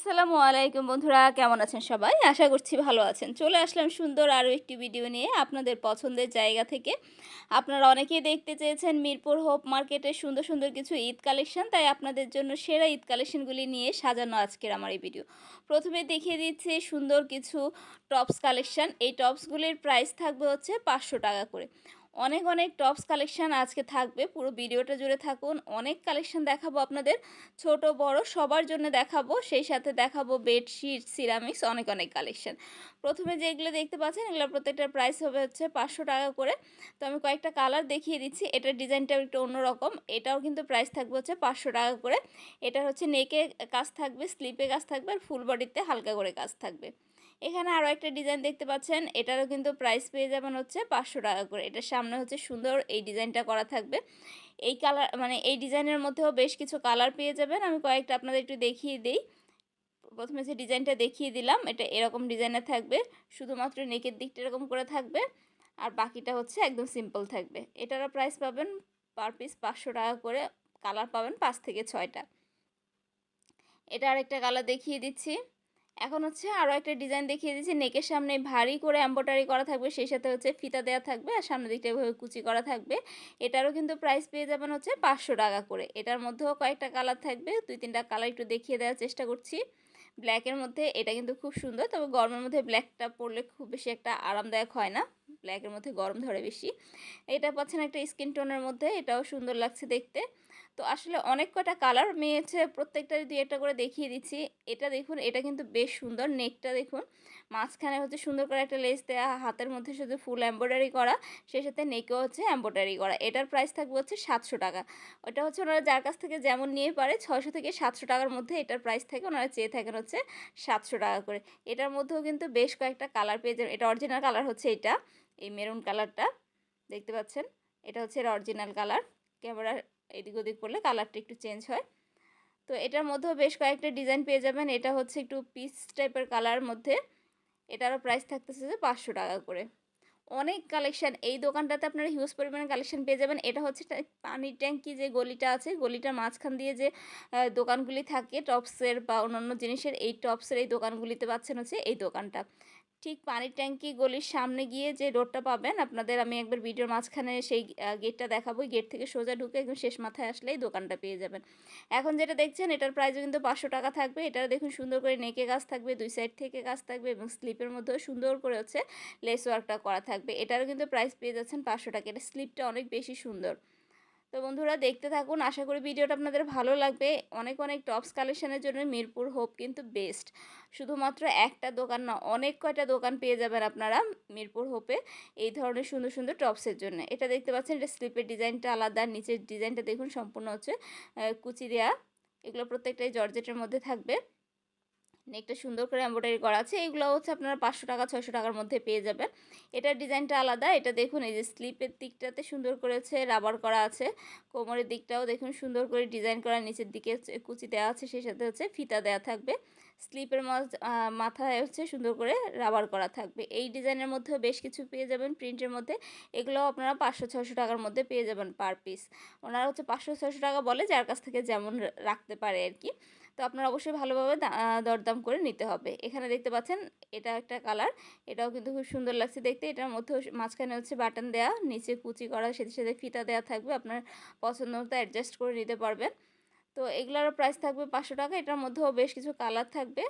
আসসালামু আলাইকুম বন্ধুরা, কেমন আছেন সবাই? আশা করছি ভালো আছেন। চলে আসলাম সুন্দর আরও একটি ভিডিও নিয়ে আপনাদের পছন্দের জায়গা থেকে। আপনারা অনেকেই দেখতে চেয়েছেন মিরপুর হোপ মার্কেটের সুন্দর সুন্দর কিছু ঈদ কালেকশন, তাই আপনাদের জন্য সেরা ঈদ কালেকশনগুলি নিয়ে সাজানো আজকের আমার এই ভিডিও প্রথমে দেখিয়ে দিচ্ছি সুন্দর কিছু টপস কালেকশন। এই টপসগুলির প্রাইস থাকবে হচ্ছে পাঁচশো টাকা করে। অনেক অনেক টপস কালেকশান আজকে থাকবে। পুরো ভিডিওটা জুড়ে থাকুন। অনেক কালেকশান দেখাবো আপনাদের। ছোট, বড় সবার জন্য দেখাবো। সেই সাথে দেখাবো বেডশিট সিরামিক্স অনেক অনেক কালেকশান প্রথমে যেগুলো দেখতে পাচ্ছেন এগুলো প্রত্যেকটার প্রাইস হবে হচ্ছে পাঁচশো টাকা করে। তো আমি কয়েকটা কালার দেখিয়ে দিচ্ছি। এটার ডিজাইনটাও একটু অন্যরকম। এটাও কিন্তু প্রাইস থাকবে হচ্ছে পাঁচশো টাকা করে। এটা হচ্ছে নেকে কাজ থাকবে স্লিপে কাজ থাকবে আর ফুল বডিতে হালকা করে কাজ থাকবে। এখানে আরও একটা ডিজাইন দেখতে পাচ্ছেন, এটারও কিন্তু প্রাইস পেয়ে যাবেন হচ্ছে পাঁচশো টাকা করে। এটার সামনে হচ্ছে সুন্দর এই ডিজাইনটা করা থাকবে। এই কালার মানে এই ডিজাইনের মধ্যেও বেশ কিছু কালার পেয়ে যাবেন। আমি কয়েকটা আপনাদের একটু দেখিয়ে দিই। প্রথমে যে ডিজাইনটা দেখিয়ে দিলাম, এটা এরকম ডিজাইনে থাকবে। শুধুমাত্র নেকের দিকটা এরকম করে থাকবে। আর বাকিটা হচ্ছে একদম সিম্পল থাকবে। এটারও প্রাইস পাবেন পার পিস পাঁচশো টাকা করে। কালার পাবেন পাঁচ থেকে ছয়টা। এটা আরেকটা কালার দেখিয়ে দিচ্ছি। এখন হচ্ছে আরও একটা ডিজাইন দেখিয়ে দিচ্ছি নেকের সামনে ভারী করে এম্ব্রয়ডারি করা থাকবে, সেই সাথে হচ্ছে ফিতা দেওয়া থাকবে আর সামনের দিকটা এভাবে কুচি করা থাকবে। এটারও কিন্তু প্রাইস পেয়ে যাবেন হচ্ছে পাঁচশো টাকা করে। এটার মধ্যেও কয়েকটা কালার থাকবে, দুই তিনটা কালার একটু দেখিয়ে দেওয়ার চেষ্টা করছি। ব্ল্যাকের মধ্যে এটা কিন্তু খুব সুন্দর, তবে গরমের মধ্যে ব্ল্যাকটা পরলে খুব বেশি একটা আরামদায়ক হয় না। ব্ল্যাকের মধ্যে গরম ধরে বেশি। এটা পাচ্ছেন একটা স্কিন টোনের মধ্যে, এটাও সুন্দর লাগছে দেখতে। তো আসলে অনেক কটা কালার মেয়েছে প্রত্যেকটা দুই একটা করে দেখিয়ে দিচ্ছি, এটা দেখুন, এটা কিন্তু বেশ সুন্দর নেকটা দেখুন। মাঝখানে হচ্ছে সুন্দর করে একটা লেস দেওয়া হাতের মধ্যে শুধু ফুল এম্ব্রয়ডারি করা, সেই সাথে নেকেও হচ্ছে এম্ব্রয়ডারি করা। এটার প্রাইস থাকবে হচ্ছে সাতশো টাকা। ওটা হচ্ছে ওনারা যার কাছ থেকে যেমন নিয়ে পারে, ছয়শো থেকে সাতশো টাকার মধ্যে এটার প্রাইস থাকে, ওনারা চেয়ে থাকেন হচ্ছে সাতশো টাকা করে। এটার মধ্যেও কিন্তু বেশ কয়েকটা কালার পেয়ে যাবেন। এটা অরিজিনাল কালার হচ্ছে এটা, এই মেরুন কালারটা, দেখতে পাচ্ছেন? এটা হচ্ছে এর অরিজিনাল কালার। ক্যামেরা এদিক ওদিক করলে কালারটা একটু চেঞ্জ হয়। তো এটার মধ্যেও বেশ কয়েকটা ডিজাইন পেয়ে যাবেন। এটা হচ্ছে একটু পিস টাইপের কালার মধ্যে। এটারও প্রাইস থাকতেছে যে পাঁচশো টাকা করে। অনেক কালেকশান, এই দোকানটাতে আপনারা হিউজ পরিমাণে কালেকশান পেয়ে যাবেন। এটা হচ্ছে পানির ট্যাঙ্কি যে গলিটা আছে, গলিটার মাঝখান দিয়ে যে দোকানগুলি থাকে, টপসের বা অন্যান্য জিনিসের, এই টপসের এই দোকানগুলিতে পাচ্ছেন হচ্ছে এই দোকানটা। ঠিক পানির ট্যাঙ্কি গলির সামনে গিয়ে যে রোডটা পাবেন, আপনাদের আমি একবার ভিডিওর মাঝখানে সেই গেটটা দেখাবো। গেট থেকে সোজা ঢুকে একদম শেষ মাথায় আসলেই দোকানটা পেয়ে যাবেন। এখন যেটা দেখছেন, এটার প্রাইসও কিন্তু পাঁচশো টাকা থাকবে। এটার দেখুন সুন্দর করে নেকে গাছ থাকবে, দুই সাইড থেকে গাছ থাকবে এবং স্লিপের মধ্যেও সুন্দর করে হচ্ছে লেস ওয়ার্কটা করা থাকবে। এটারও কিন্তু প্রাইস পেয়ে যাচ্ছেন পাঁচশো টাকা। এটা স্লিপটা অনেক বেশি সুন্দর। তো বন্ধুরা দেখতে থাকুন, আশা করি ভিডিওটা আপনাদের ভালো লাগবে। অনেক অনেক টপস কালেকশনের জন্য মিরপুর হোপ কিন্তু বেস্ট শুধুমাত্র একটা দোকান না, অনেক কয়টা দোকান পেয়ে যাবেন আপনারা মিরপুর হোপে এই ধরনের সুন্দর সুন্দর টপসের জন্য। এটা দেখতে পাচ্ছেন, এটা স্লিপের ডিজাইনটা আলাদা, নিচের ডিজাইনটা দেখুন সম্পূর্ণ হচ্ছে কুচি এগুলো প্রত্যেকটাই জর্জেটের মধ্যে থাকবে। নেকটা সুন্দর করে এম্ব্রয়ডারি করা আছে। এগুলো হচ্ছে আপনারা পাঁচশো টাকা, ছয়শো টাকার মধ্যে পেয়ে যাবেন। এটার ডিজাইনটা আলাদা। এটা দেখুন, এই যে স্লিপের দিকটাতে সুন্দর করেছে রাবার করা আছে। কোমরের দিকটাও দেখুন, সুন্দর করে ডিজাইন করা। নিচের দিকে কুচি দেওয়া আছে, সেই সাথে হচ্ছে ফিতা দেওয়া থাকবে। স্লিপের মাথায় হচ্ছে সুন্দর করে রাবার করা থাকবে। এই ডিজাইনের মধ্যেও বেশ কিছু পেয়ে যাবেন প্রিন্টের মধ্যে। এগুলোও আপনারা পাঁচশো ছশো টাকার মধ্যে পেয়ে যাবেন পার পিস। ওনারা হচ্ছে পাঁচশো ছশো টাকা বলে, যার কাছ থেকে যেমন রাখতে পারে আর কি। তো আপনারা অবশ্যই ভালোভাবে দরদাম করে নিতে হবে। এখানে দেখতে পাচ্ছেন এটা একটা কালার, এটাও কিন্তু খুব সুন্দর লাগছে দেখতে। এটার মধ্যে মাঝখানে হচ্ছে বাটন দেওয়া নিচে কুচি করা সাথে সাথে ফিতা দেওয়া থাকবে, আপনার পছন্দ মতো অ্যাডজাস্ট করে নিতে পারবেন। তো এগুলোরও প্রাইস থাকবে পাঁচশো টাকা, এটার মধ্যেও বেশ কিছু কালার থাকবে।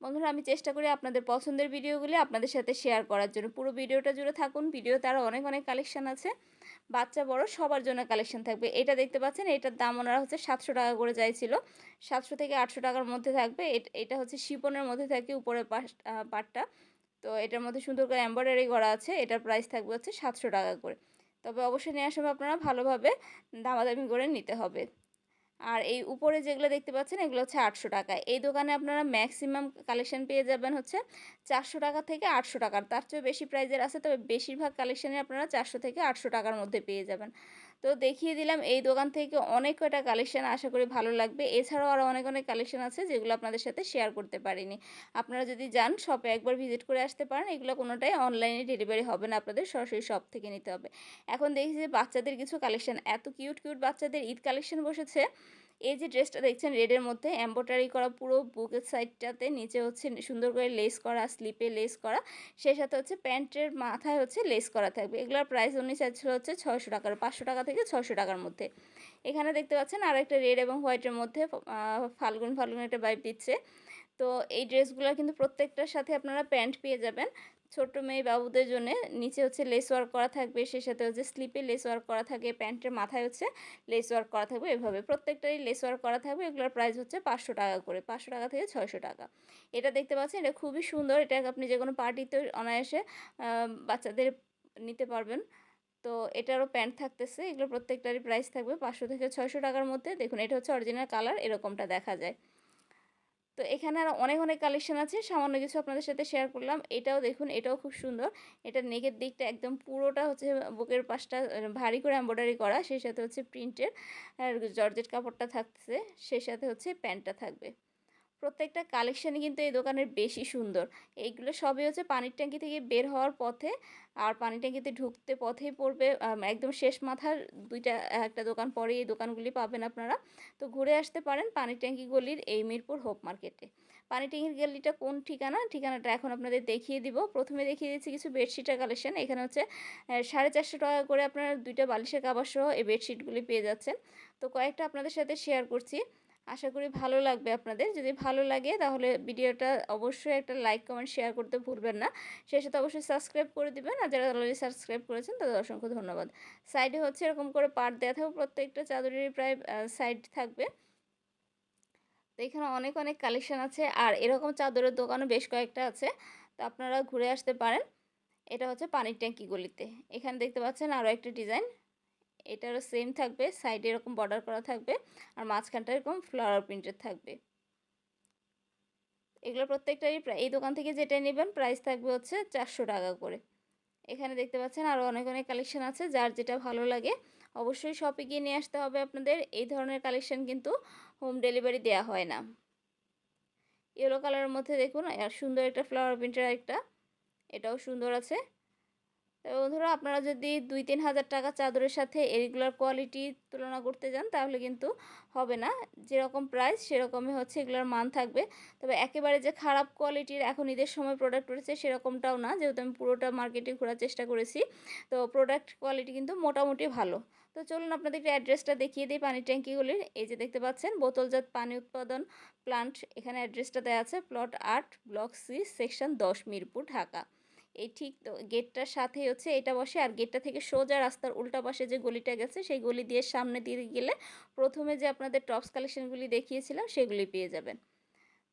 বন্ধুরা, আমি চেষ্টা করি আপনাদের পছন্দের ভিডিওগুলি আপনাদের সাথে শেয়ার করার জন্য। পুরো ভিডিওটা জুড়ে থাকুন ভিডিও আরও অনেক অনেক কালেকশান আছে। বাচ্চা বড়, সবার জন্য কালেকশন থাকবে। এটা দেখতে পাচ্ছেন, এটার দাম ওনারা হচ্ছে সাতশো টাকা করে চাইছিল। সাতশো থেকে আটশো টাকার মধ্যে থাকবে। এটা হচ্ছে শিপনের মধ্যে থাকে উপরের পাটটা। তো এটার মধ্যে সুন্দর করে এম্ব্রয়ডারি করা আছে। এটার প্রাইস থাকবে হচ্ছে সাতশো টাকা করে। তবে অবশ্যই নেওয়ার সময় আপনারা ভালোভাবে দামাদামি করে নিতে হবে। আর এই উপরে যেগুলো দেখতে পাচ্ছেন, এগুলো হচ্ছে আটশো টাকা। এই দোকানে আপনারা ম্যাক্সিমাম কালেকশন পেয়ে যাবেন হচ্ছে চারশো টাকা থেকে আটশো টাকার। তার চেয়ে বেশি প্রাইজের আছে, তবে বেশিরভাগ কালেকশানে আপনারা চারশো থেকে আটশো টাকার মধ্যে পেয়ে যাবেন। তো দেখিয়ে দিলাম এই দোকান থেকে অনেক কয়টা কালেকশান আশা করি ভালো লাগবে। এছাড়াও আরও অনেক অনেক কালেকশান আছে যেগুলো আপনাদের সাথে শেয়ার করতে পারিনি। আপনারা যদি যান শপে একবার ভিজিট করে আসতে পারেন। এগুলো কোনোটাই অনলাইনে ডেলিভারি হবে না, আপনাদের সরাসরি শপ থেকে নিতে হবে। এখন দেখি যে বাচ্চাদের কিছু কালেকশান এত কিউট কিউট বাচ্চাদের ঈদ কালেকশান বসেছে। এই যে ড্রেসটা দেখছেন রেডের মধ্যে এম্ব্রয়ডারি করা পুরো বুকের সাইডটাতে নিচে হচ্ছে সুন্দর করে লেস করা স্লিপে লেস করা, সেই সাথে হচ্ছে প্যান্টের মাথায় হচ্ছে লেস করা থাকবে। এগুলোর প্রাইস উনি ছিল হচ্ছে ছয়শো টাকার, পাঁচশো টাকা থেকে ছশো টাকার মধ্যে। এখানে দেখতে পাচ্ছেন আর একটা রেড এবং হোয়াইটের মধ্যে ফাল্গুন ফাল্গুন একটা বাইপ দিচ্ছে। তো এই ড্রেসগুলো কিন্তু প্রত্যেকটার সাথে আপনারা প্যান্ট পেয়ে যাবেন। ছোট মেয়ে বাবুদের জন্য নিচে হচ্ছে লেস ওয়ার্ক করা থাকবে সেই সাথে হচ্ছে স্লিপে লেস ওয়ার্ক করা থাকে, প্যান্টের মাথায় হচ্ছে লেস ওয়ার্ক করা থাকবে এভাবে। প্রত্যেকটারই লেস ওয়ার্ক করা থাকবে, এগুলোর প্রাইস হচ্ছে পাঁচশো টাকা করে, পাঁচশো টাকা থেকে ছয়শো টাকা। এটা দেখতে পাচ্ছেন, এটা খুবই সুন্দর, এটা আপনি যে কোনো পার্টিতে অনায়াসে বাচ্চাদের নিতে পারবেন। তো এটারও প্যান্ট থাকতেছে, এগুলো প্রত্যেকটারই প্রাইস থাকবে পাঁচশো থেকে ছয়শো টাকার মধ্যে। দেখুন, এটা হচ্ছে অরিজিনাল কালার এরকমটা দেখা যায়। তো এখানে আর অনেক অনেক কালেকশন আছে। সামান্য কিছু আপনাদের সাথে শেয়ার করলাম। এটাও দেখুন, এটাও খুব সুন্দর। এটা নেকের দিকটা একদম পুরোটা হচ্ছে বুকের পাশটা ভারী করে এম্ব্রয়ডারি করা। সেই সাথে হচ্ছে প্রিন্টের জর্জেট কাপড়টা থাকছে সেই সাথে হচ্ছে প্যান্টটা থাকবে। প্রত্যেকটা কালেকশানই কিন্তু এই দোকানের বেশি সুন্দর। এইগুলো সবই হচ্ছে পানির ট্যাঙ্কি থেকে বের হওয়ার পথে আর পানির ট্যাঙ্কিতে ঢুকতে পথেই পড়বে একদম শেষ মাথার দুইটা, একটা দোকান পরে এই দোকানগুলি পাবেন আপনারা। তো ঘুরে আসতে পারেন পানির ট্যাঙ্কি গলির এই মিরপুর হোপ মার্কেটে। পানি ট্যাঙ্কির গলিটা কোন ঠিকানা? ঠিকানাটা এখন আপনাদের দেখিয়ে দিব। প্রথমে দেখিয়ে দিচ্ছি কিছু বেডশিটের কালেকশান এখানে হচ্ছে সাড়ে চারশো টাকা করে আপনারা দুইটা বালিশের কাবার সহ এই বেডশিটগুলি পেয়ে যাচ্ছেন। তো কয়েকটা আপনাদের সাথে শেয়ার করছি। আশা করি ভালো লাগবে আপনাদের। যদি ভালো লাগে তাহলে ভিডিওটা অবশ্যই একটা লাইক কমেন্ট শেয়ার করতে ভুলবেন না। সেই সাথে অবশ্যই সাবস্ক্রাইব করে দিবেন আর যারা অলরেডি সাবস্ক্রাইব করেছেন তাদের অসংখ্য ধন্যবাদ। সাইডে হচ্ছে এরকম করে পার্ট দেওয়া থাকবে, প্রত্যেকটা চাদরেরই প্রায় সাইড থাকবে। তো এখানে অনেক অনেক কালেকশান আছে আর এরকম চাদরের দোকানও বেশ কয়েকটা আছে। তো আপনারা ঘুরে আসতে পারেন। এটা হচ্ছে পানির ট্যাঙ্কি গলিতে এখানে দেখতে পাচ্ছেন আরও একটা ডিজাইন এটারও সেম থাকবে সাইডে এরকম বর্ডার করা থাকবে আর মাঝখানটা এরকম ফ্লাওয়ার প্রিন্টেড থাকবে। এগুলো প্রত্যেকটারই প্রায় এই দোকান থেকে যেটা নেবেন প্রাইস থাকবে হচ্ছে চারশো টাকা করে। এখানে দেখতে পাচ্ছেন আরও অনেক অনেক কালেকশন আছে, যার যেটা ভালো লাগে অবশ্যই শপে গিয়ে নিয়ে আসতে হবে আপনাদের। এই ধরনের কালেকশন কিন্তু হোম ডেলিভারি দেওয়া হয় না। ইয়েলো কালারের মধ্যে দেখুন, আর সুন্দর একটা ফ্লাওয়ার প্রিন্টের একটা এটাও সুন্দর আছে। বন্ধুরা আপনারা যদি দুই তিন হাজার টাকা চাদরের সাথে এগুলোর কোয়ালিটি তুলনা করতে যান, তাহলে কিন্তু হবে না। যেরকম প্রাইস সেরকমই হচ্ছে এগুলোর মান থাকবে। তবে একেবারে যে খারাপ কোয়ালিটির এখন ঈদের সময় প্রোডাক্ট উঠেছে, সেরকমটাও না। যেহেতু আমি পুরোটা মার্কেটে ঘোরার চেষ্টা করেছি, তো প্রোডাক্ট কোয়ালিটি কিন্তু মোটামুটি ভালো। তো চলুন আপনাদের একটু অ্যাড্রেসটা দেখিয়ে দিই পানির ট্যাঙ্কিগুলির। এই যে দেখতে পাচ্ছেন, বোতলজাত পানি উৎপাদন প্লান্ট এখানে অ্যাড্রেসটা দেওয়া আছে প্লট আট ব্লক সি সেকশন দশ, মিরপুর, ঢাকা। এই ঠিক গেটটার সাথেই হচ্ছে এটা বসে। আর গেটটা থেকে সোজা রাস্তার উল্টা পাশে যে গলিটা গেছে, সেই গলি দিয়ে সামনে দিয়ে গেলে প্রথমে যে আপনাদের টপস কালেকশনগুলি দেখিয়েছিলাম, সেগুলি পেয়ে যাবেন।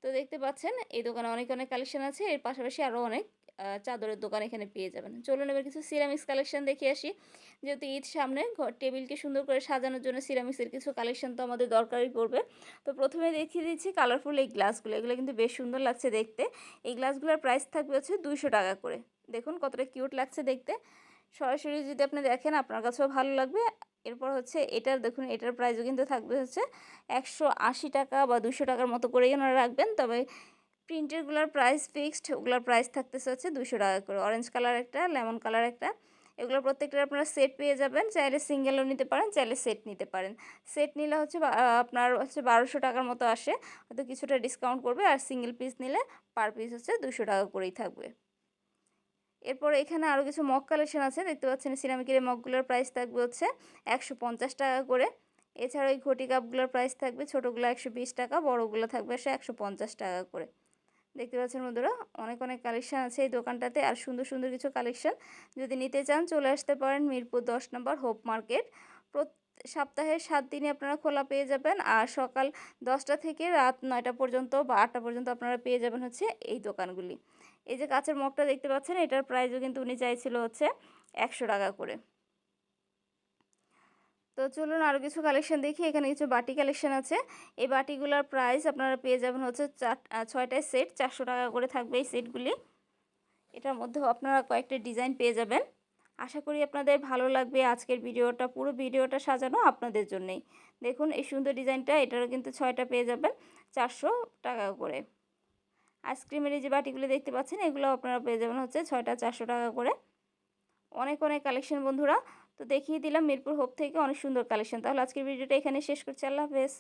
তো দেখতে পাচ্ছেন, এই দোকানে অনেক অনেক কালেকশন আছে। এর পাশাপাশি আরও অনেক চাদরের দোকান এখানে পেয়ে যাবেন। চলুন এবার কিছু সিরামিক্স কালেকশন দেখে আসি। যেহেতু ঈদ সামনে, ঘর, টেবিলকে সুন্দর করে সাজানোর জন্য সিরামিক্সের কিছু কালেকশন তো আমাদের দরকারই পড়বে। তো প্রথমে দেখিয়ে দিচ্ছি কালারফুল এই গ্লাসগুলো। এগুলো কিন্তু বেশ সুন্দর লাগছে দেখতে। এই গ্লাসগুলোর প্রাইস থাকবে হচ্ছে দুইশো টাকা করে। দেখুন কতটা কিউট লাগছে দেখতে। সরাসরি যদি আপনি দেখেন আপনার কাছেও ভালো লাগবে। এরপর হচ্ছে এটার দেখুন, এটার প্রাইসও কিন্তু থাকবে হচ্ছে একশো আশি টাকা বা দুশো টাকার মতো করেই ওনারা রাখবেন। তবে প্রিন্টেরগুলোর প্রাইস ফিক্সড ওগুলোর প্রাইস থাকতেছে হচ্ছে দুশো টাকা করে। অরেঞ্জ কালার একটা লেমন কালার একটা। এগুলো প্রত্যেকটার আপনারা সেট পেয়ে যাবেন। চাইলে সিঙ্গেলও নিতে পারেন, চাইলে সেট নিতে পারেন। সেট নিলে হচ্ছে আপনার হচ্ছে বারোশো টাকার মতো আসে। হয়তো কিছুটা ডিসকাউন্ট করবে আর সিঙ্গেল পিস নিলে পার পিস হচ্ছে দুশো টাকা করেই থাকবে। এরপর এখানে আরও কিছু মগ কালেকশন আছে, দেখতে পাচ্ছেন সিরামিকের এই মগগুলোর প্রাইস থাকবে হচ্ছে একশো পঞ্চাশ টাকা করে। এছাড়া ওই ঘটি কাপগুলোর প্রাইস থাকবে, ছোটোগুলো একশো বিশ টাকা, বড়োগুলো থাকবে সে একশো পঞ্চাশ টাকা করে। দেখতে পাচ্ছেন বন্ধুরা, অনেক অনেক কালেকশন আছে এই দোকানটাতে, আর সুন্দর সুন্দর কিছু কালেকশন যদি নিতে চান, চলে আসতে পারেন মিরপুর দশ নম্বর হোপ মার্কেট। সপ্তাহে সাত দিনই আপনারা খোলা পেয়ে যাবেন, আর সকাল দশটা থেকে রাত নয়টা পর্যন্ত বা আটটা পর্যন্ত আপনারা পেয়ে যাবেন হচ্ছে এই দোকানগুলি। এই যে কাঁচের মগটা দেখতে পাচ্ছেন, এটার প্রাইসও কিন্তু উনি চাইছিল হচ্ছে একশো টাকা করে। তো চলুন আরও কিছু কালেকশন দেখি, এখানে কিছু বাটি কালেকশন আছে। এই বাটিগুলোর প্রাইস আপনারা পেয়ে যাবেন হচ্ছে চার ছয়টায় সেট চারশো টাকা করে থাকবে এই সেটগুলি এটার মধ্যেও আপনারা কয়েকটা ডিজাইন পেয়ে যাবেন। আশা করি আপনাদের ভালো লাগবে আজকের ভিডিওটা, পুরো ভিডিওটা সাজানো আপনাদের জন্যই। দেখুন এই সুন্দর ডিজাইনটা এটারও কিন্তু ছয়টা পেয়ে যাবেন, চারশো টাকা করে। আইসক্রিমের যে বাটিগুলো দেখতে পাচ্ছেন, এগুলো আপনারা পেয়ে যাবেন হচ্ছে ছয়টা চারশো টাকা করে। অনেক অনেক কালেকশন বন্ধুরা। তো দেখিয়ে দিলাম মিরপুর হোপ থেকে অনেক সুন্দর কালেকশন। তাহলে আজকের ভিডিওটা এখানে শেষ করছি। আল্লাহ হাফেজ।